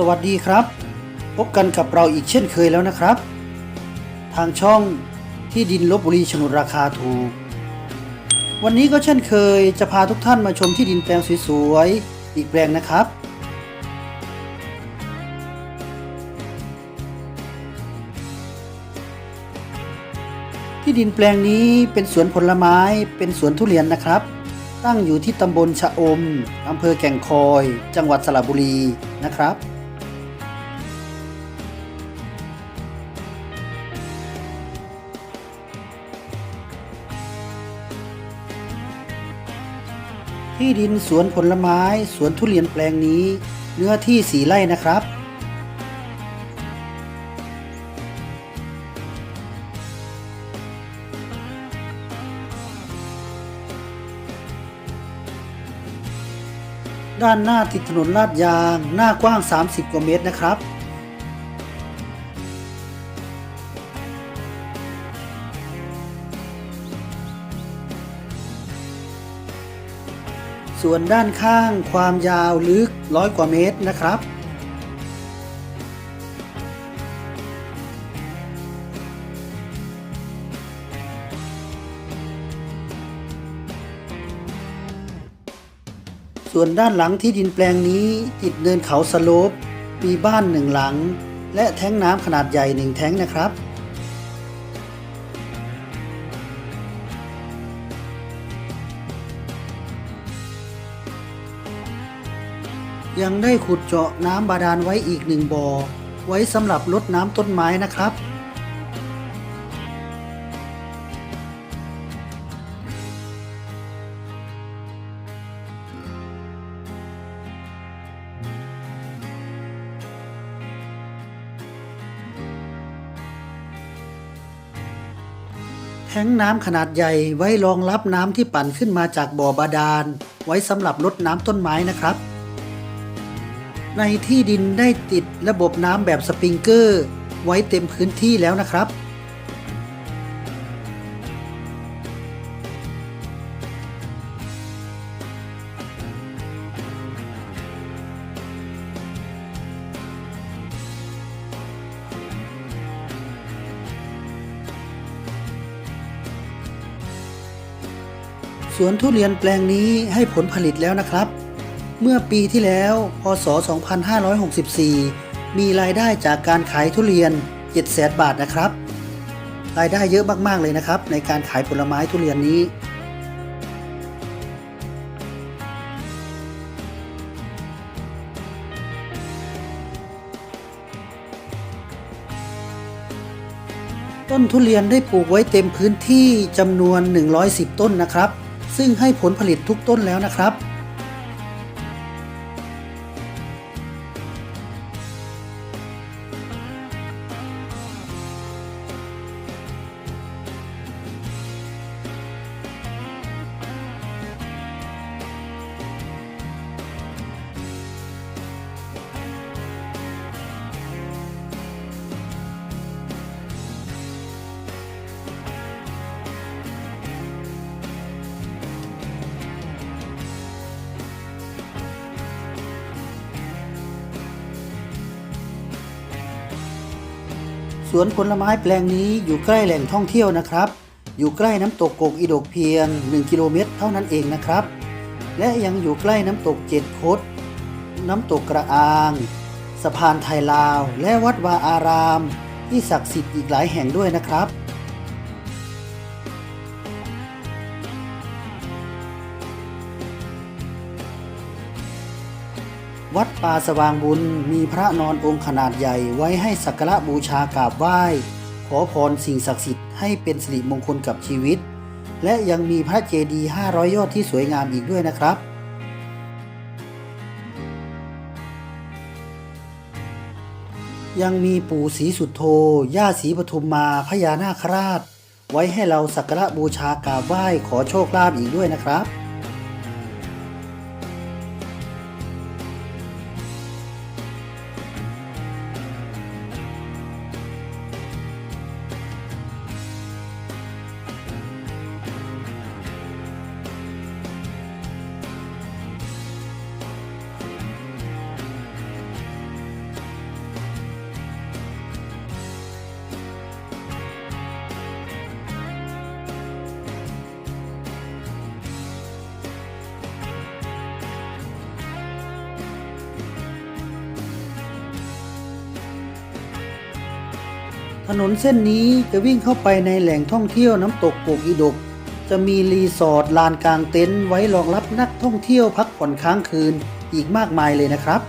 สวัสดีครับ พบกันกับเราอีกเช่นเคยแล้วนะครับ ทางช่องที่ดินลบบุรีฉนดราคาถูก วันนี้ก็เช่นเคยจะพาทุกท่านมาชมที่ดินแปลงสวยๆอีกแปลงนะครับ ที่ดินแปลงนี้เป็นสวนผลไม้เป็นสวนทุเรียนนะครับตั้งอยู่ที่ตำบลชะอม อำเภอแก่งคอย จังหวัดสระบุรีนะครับ ที่ดินสวนผลไม้สวนทุเรียนแปลงนี้ เนื้อที่สีไร่นะครับ ด้านหน้าติดถนนลาดยาง หน้ากว้าง 30 กว่าเมตรนะครับ ส่วนด้านข้างความยาวลึกร้อยกว่าเมตรนะครับ ส่วนด้านหลังที่ดินแปลงนี้ติดเนินเขาสโลป มีบ้านหนึ่งหลัง และแท้งน้ำขนาดใหญ่หนึ่งแท้งนะครับ ยังได้ขุดเจาะน้ำบาดาลไว้อีกหนึ่งบ่อ ไว้สำหรับลดน้ำต้นไม้นะครับ แท้งน้ำขนาดใหญ่ไว้รองรับน้ำที่ปั่นขึ้นมาจากบ่อบาดาล ไว้สำหรับลดน้ำต้นไม้นะครับ ในที่ดินได้ติดระบบน้ำแบบสปริงเกอร์ ไว้เต็มพื้นที่แล้วนะครับ สวนทุเรียนแปลงนี้ให้ผลผลิตแล้วนะครับ เมื่อปีที่แล้ว พศ 2564 มีรายได้จากการขายทุเรียน 700,000 บาทนะครับ รายได้เยอะมากๆเลยนะครับ ในการขายผลไม้ทุเรียนนี้ ต้นทุเรียนได้ปลูกไว้เต็มพื้นที่จำนวน 110 ต้นนะครับ ซึ่งให้ผลผลิตทุกต้นแล้วนะครับ วนผลไม้แปลงนี้อยู่ใกล้แหล่งท่องเที่ยวนะครับ อยู่ใกล้น้ำตกโกกอีดกเพียง 1 กิโลเมตรเท่านั้นเองนะครับ และยังอยู่ใกล้น้ำตกเจ็ดคดน้ำตกกระอาง สะพานไทยลาว และวัดวาอาราม ที่ศักดิ์สิทธิ์อีกหลายแห่งด้วยนะครับ วัดป่าสว่างบุญมีพระนอนองค์ขนาดใหญ่ไว้ให้สักการะบูชากราบไหว้ ขอพรสิ่งศักดิ์สิทธิ์ให้เป็นสิริมงคลกับชีวิต และยังมีพระเจดีย์500 ยอดที่สวยงามอีกด้วยนะครับ ยังมีปู่ศรีสุดโธย่าศรีปทุมมาพญานาคราช ไว้ให้เราสักการะบูชากราบไหว้ขอโชคลาภอีกด้วยนะครับ นนเส้นนี้จะวิ่งเข้าไปในแหล่งท่องเที่ยวน้ำตกโกกอีดก จะมีรีสอร์ทลานกลางเต็นท์ไว้รองรับนักท่องเที่ยวพักผ่อนค้างคืนอีกมากมายเลยนะครับ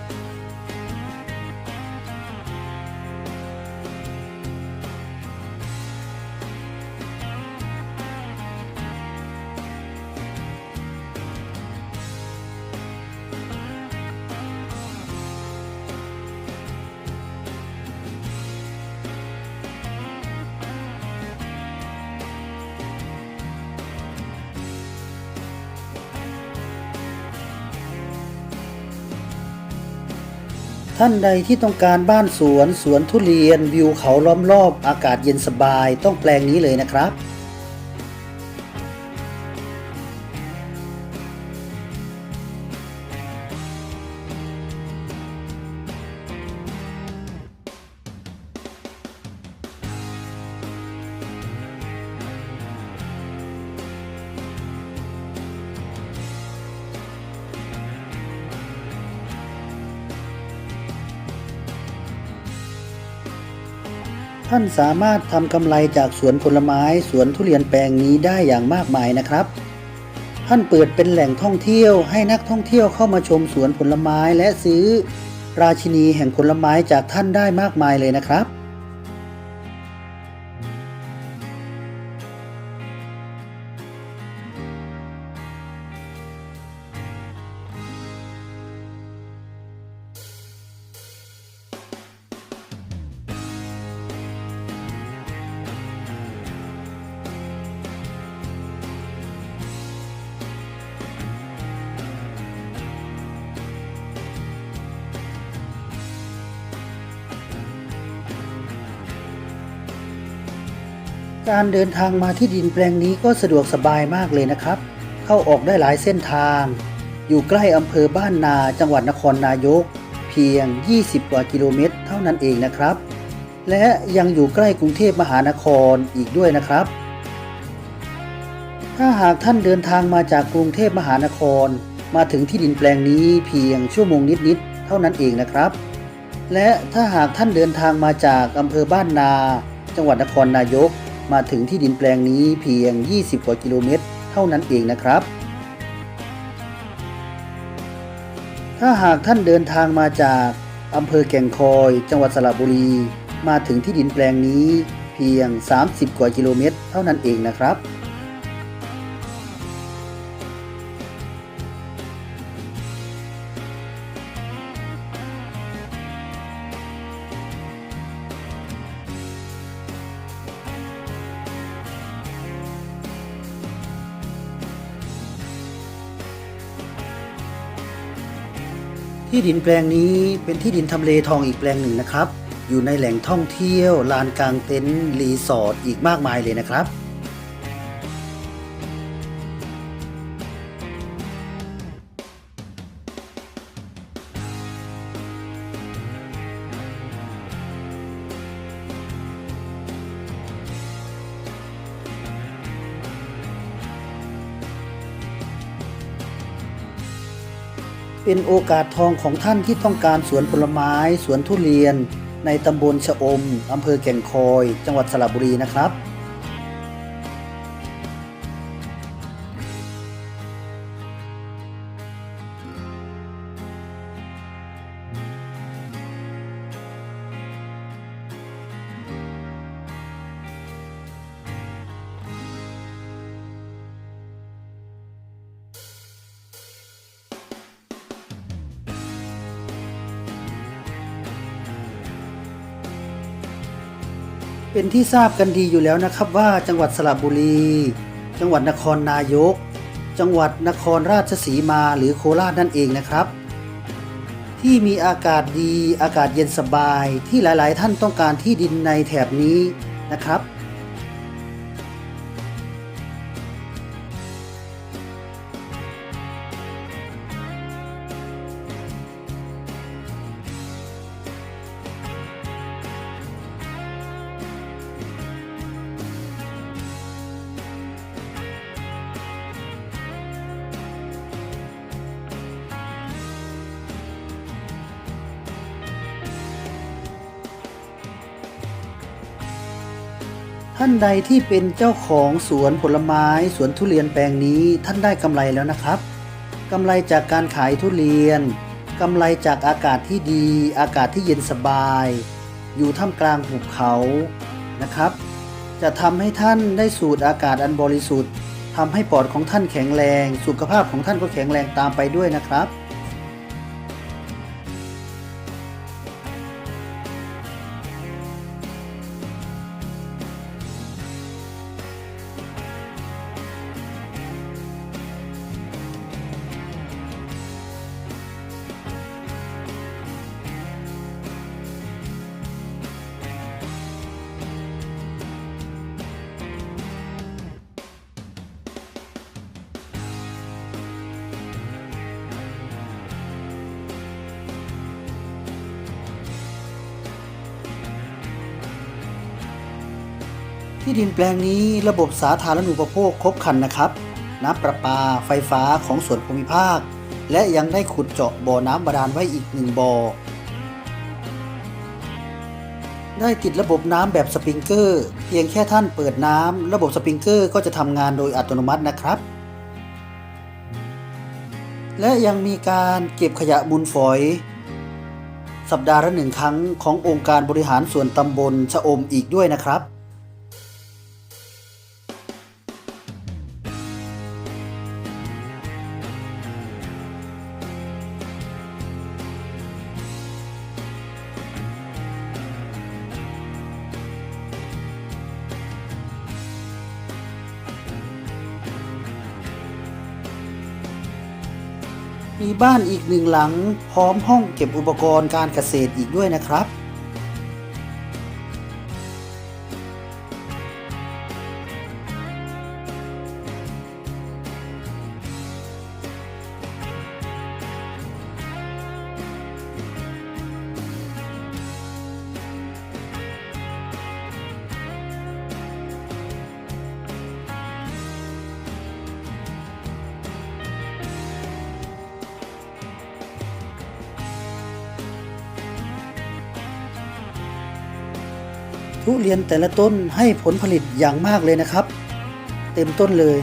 ท่านใดที่ต้องการบ้านสวนสวนทุเรียนวิวเขาล้อมรอบอากาศเย็นสบายต้องแปลงนี้เลยนะครับ ท่านสามารถทำกำไรจากสวนผลไม้สวนทุเรียนแปลงนี้ได้อย่างมากมายนะครับ ท่านเปิดเป็นแหล่งท่องเที่ยวให้นักท่องเที่ยวเข้ามาชมสวนผลไม้และซื้อ ราชินีแห่งผลไม้จากท่านได้มากมายเลยนะครับ การเดินทางมาที่ดินแปลงนี้ก็สะดวกสบายมากเลยนะครับ เข้าออกได้หลายเส้นทาง อยู่ใกล้อำเภอบ้านนาจังหวัดนครนายก เพียง 20 กว่ากิโลเมตร เท่านั้นเองนะครับ และยังอยู่ใกล้กรุงเทพมหานครอีกด้วยนะครับ ถ้าหากท่านเดินทางมาจากกรุงเทพมหานคร มาถึงที่ดินแปลงนี้เพียงชั่วโมงนิดๆเท่านั้นเองนะครับ และถ้าหากท่านเดินทางมาจากอำเภอบ้านนา จังหวัดนครนายก มาถึงที่ดินแปลงนี้เพียง 20 กว่ากิโลเมตร เท่านั้นเองนะครับ ถ้าหากท่านเดินทางมาจากอำเภอแก่งคอย จังหวัดสระบุรี มาถึงที่ดินแปลงนี้เพียง 30 กว่ากิโลเมตร เท่านั้นเองนะครับ ที่ดินแปลงนี้เป็นที่ดินทำเลทองอีกแปลงหนึ่งนะครับ อยู่ในแหล่งท่องเที่ยวลานกลางเต็นท์รีสอร์ทอีกมากมายเลยนะครับ เป็นโอกาสทองของท่านที่ต้องการสวนผลไม้ สวนทุเรียน ในตำบลชะอมอำเภอแก่งคอย จังหวัดสระบุรีนะครับ เป็นที่ทราบกันดีอยู่แล้วนะครับว่าจังหวัดสระบุรี จังหวัดนครนายก จังหวัดนครราชสีมาหรือโคราชนั่นเองนะครับ ที่มีอากาศดีอากาศเย็นสบายที่หลายๆ ท่านต้องการที่ดินในแถบนี้นะครับ ท่านใดที่เป็นเจ้าของสวนผลไม้สวนทุเรียนแปลงนี้ท่านได้กำไรแล้วนะครับกำไรจากการขายทุเรียนกำไรจากอากาศที่ดี อากาศที่เย็นสบาย อยู่ท่ามกลางหุบเขานะครับ จะทำให้ท่านได้สูดอากาศอันบริสุทธิ์ทำให้ปอดของท่านแข็งแรง สุขภาพของท่านก็แข็งแรงตามไปด้วยนะครับ ที่ดินแปลงนี้ระบบสาธารณูปโภคครบครันนะครับ น้ำประปาไฟฟ้าของส่วนภูมิภาค และยังได้ขุดเจาะบ่อน้ำบาดาลไว้อีกหนึ่งบ่อได้ติดระบบน้ำแบบสปริงเกอร์เพียงแค่ท่านเปิดน้ำระบบสปริงเกอร์ก็จะทำงานโดยอัตโนมัตินะครับ และยังมีการเก็บขยะมูลฝอย สัปดาห์ละหนึ่งครั้งขององค์การบริหารส่วนตำบลชะอมอีกด้วยนะครับ มีบ้านอีกหนึ่งหลัง พร้อมห้องเก็บอุปกรณ์การเกษตรอีกด้วยนะครับ ทุเรียนแต่ละต้นให้ผลผลิตอย่างมากเลยนะครับ เต็มต้นเลย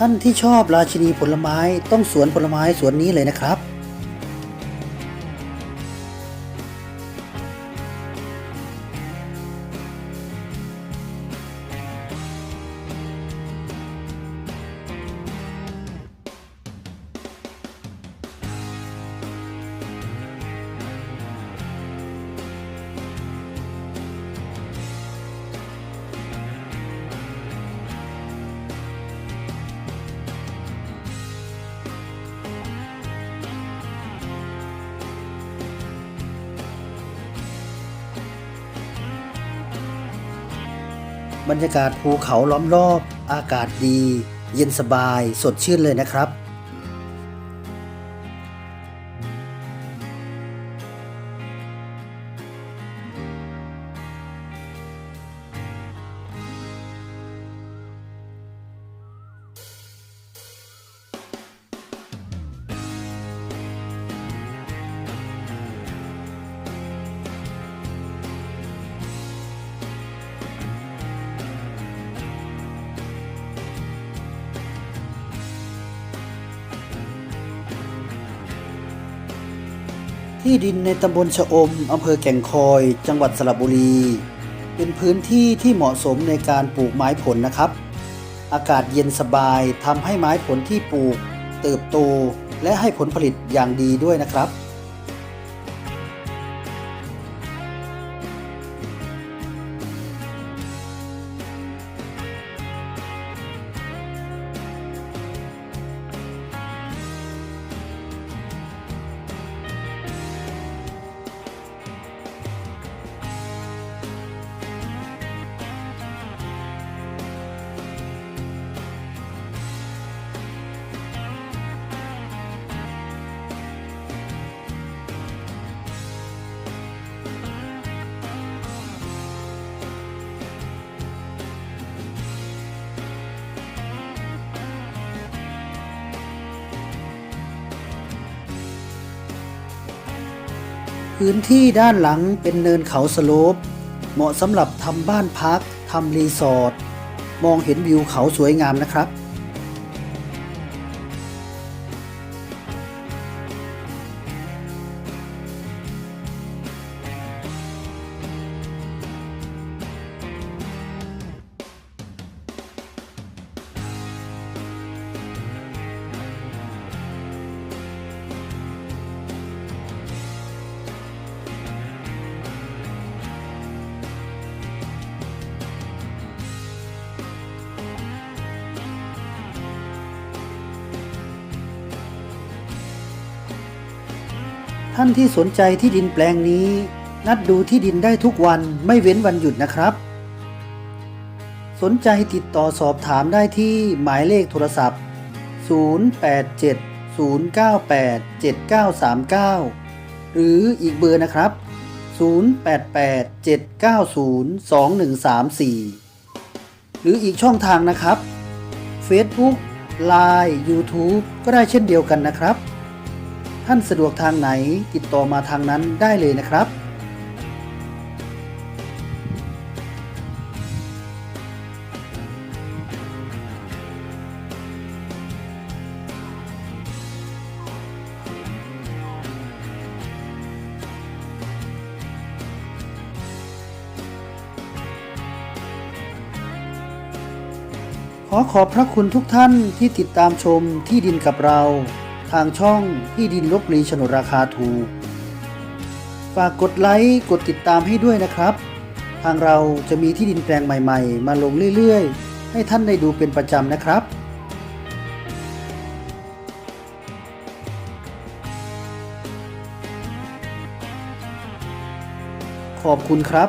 ท่านที่ชอบราชินีผลไม้ต้องสวนผลไม้สวนนี้เลยนะครับ บรรยากาศภูเขาล้อมรอบ อากาศดี เย็นสบาย สดชื่นเลยนะครับ ที่ดินในตำบลชะอมอำเภอแก่งคอย จังหวัดสระบุรี เป็นพื้นที่ที่เหมาะสมในการปลูกไม้ผลนะครับ อากาศเย็นสบายทำให้ไม้ผลที่ปลูก เติบโตและให้ผลผลิตอย่างดีด้วยนะครับ พื้นที่ด้านหลังเป็นเนินเขาสโลป เหมาะสำหรับทำบ้านพักทำรีสอร์ท มองเห็นวิวเขาสวยงามนะครับ ท่านที่สนใจที่ดินแปลงนี้ นัดดูที่ดินได้ทุกวันไม่เว้นวันหยุดนะครับ สนใจติดต่อสอบถามได้ที่หมายเลขโทรศัพท์ 087 098 7939 หรืออีกเบอร์นะครับ 088 790 2134 หรืออีกช่องทางนะครับ Facebook Line YouTube ก็ได้เช่นเดียวกันนะครับ ท่านสะดวกทางไหนติดต่อมาทางนั้นได้เลยนะครับ ขอขอบพระคุณทุกท่านที่ติดตามชมที่ดินกับเรา ทางช่องที่ดินลบบุรีโฉนดราคาถูก ฝากกดไลค์กดติดตามให้ด้วยนะครับ ทางเราจะมีที่ดินแปลงใหม่ๆ มาลงเรื่อยๆ ให้ท่านได้ดูเป็นประจำนะครับขอบคุณครับ